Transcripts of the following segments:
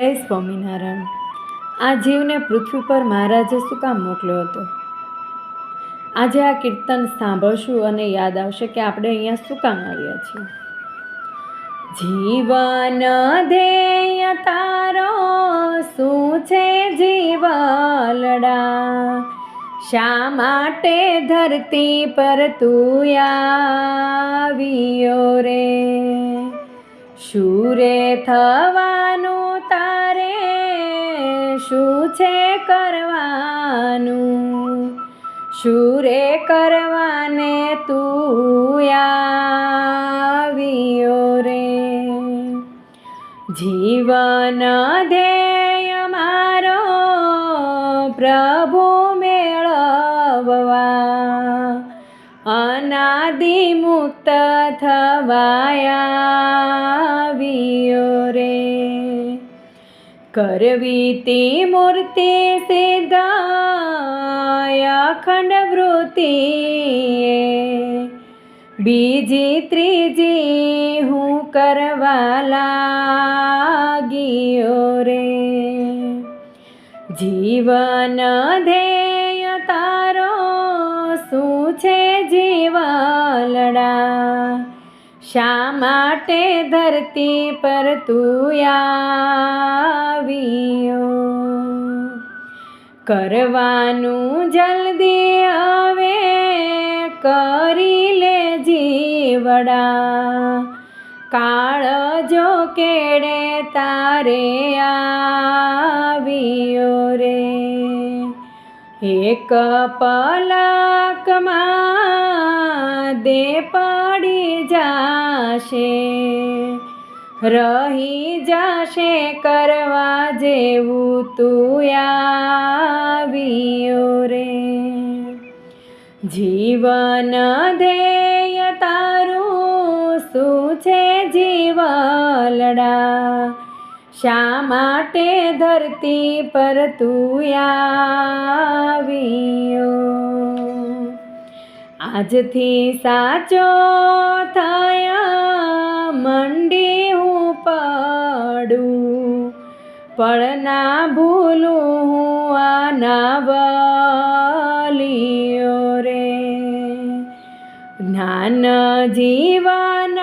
જય સ્વામિનારાયણ. આ જીવને પૃથ્વી પર મહારાજે શું કામ મોકલ્યો હતો? આજે આ કીર્તન સાંભળશું અને યાદ આવશે કે આપણે અહીંયા શું કામ આવ્યા છીએ. જીવન ધ્યેય તારો શું છે જીવલડા? શા માટે ધરતી પર તું આવ્યો રે? શું રે થવાનું શું છે કરવાનું. શું રે કરવાને તું આવ્યો રે. જીવન ધ્યેય મારો પ્રભુ મેળવવા. અનાદિ મુક્ત થવાયા રે. કરવી તે મૂર્તિ સિદ્ધાય અખંડ વૃત્તિ બીજી ત્રીજી હું કરવા લાગ્યો રે. જીવન ધ્યેય તારો શું છે જીવલડા? શા માટે ધરતી પર તું આવ્યો? કરવાનું જલ્દી આવે, કરી લે જીવડા કાળ જો કેડે તારે આવ્યો રે? એક પલકમાં દે પડી જાશે. રહી જાશે કરવા જેવું તું આવ્યો રે. જીવન ધ્યેય તારું શું છે જીવલડા? શા માટે ધરતી પર તું આવ્યો આજથી સાચો થયા, મંડી હું પડું. ના ભૂલું હું આના બલિયો રે. જ્ઞાન જીવન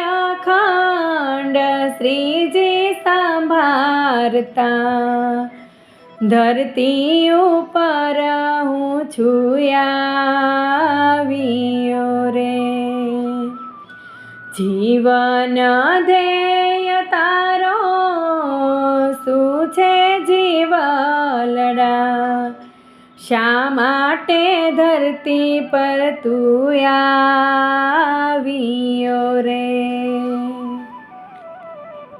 અખંડ શ્રીજી સંભારતા ધરતી ઉપર હું છું જીવન ધ્યેય તારો શું છે જીવલડા? શા માટે ધરતી પર તું આવી